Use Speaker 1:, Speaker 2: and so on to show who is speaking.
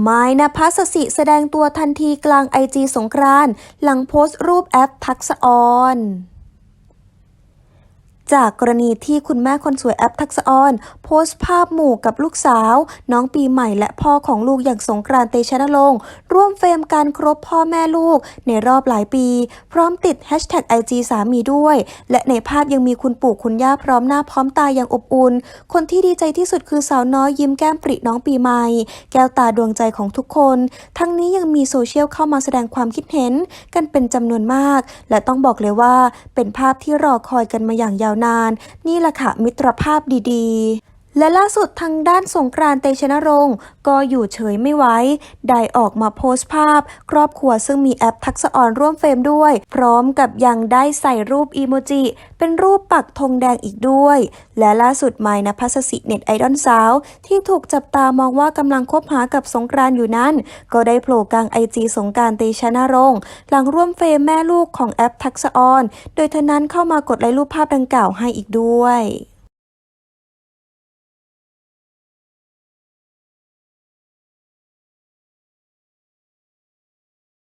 Speaker 1: ไม้นภัสสิแสดงตัวทันทีกลางไอจีสงกรานต์หลังโพสต์รูปแอปทักษออน จากกรณีที่คุณแม่คนสวยแอปทักษออนโพสต์ภาพหมู่กับลูกสาว น้องปีใหม่และพ่อของลูกอย่างสงกรานต์เตชะนรงค์ร่วมเฟรมการครบพ่อแม่ลูก ในรอบหลายปี พร้อมติดแฮชแท็กไอจีสามีด้วย และในภาพยังมีคุณปู่คุณย่าพร้อมหน้าพร้อมตาอย่างอบอุ่น คนที่ดีใจที่สุดคือสาวน้อยยิ้มแก้มปริน้องปีใหม่ แก้วตาดวงใจของทุกคน ทั้งนี้ยังมีโซเชียลเข้ามาแสดงความคิดเห็น กันเป็นจำนวนมาก และต้องบอกเลยว่าเป็นภาพที่รอคอยกันมาอย่างยาวนาน นี่แหละค่ะมิตรภาพดีๆ และล่าสุดทางด้านสงกรานเตชะนรงค์ก็อยู่เฉยไม่ไหวได้ออกมาโพสต์ภาพ ครอบครัวซึ่งมีแอปทักษะออนร่วมเฟรมด้วย พร้อมกับยังได้ใส่รูปอีโมจิ เป็นรูปปักธงแดงอีกด้วย และล่าสุดไมายนภัสสิเน็ตไอดอลสาว ที่ถูกจับตามองว่ากำลังคบหากับสงกรานอยู่นั้น ก็ได้โผล่กลางไอจีสงการเตชะนรงค์หลังร่วมเฟรมแม่ลูกของแอปทักษะออน โดยเธอนั้นเข้ามากดไลค์รูปภาพดังกล่าวให้อีกด้วย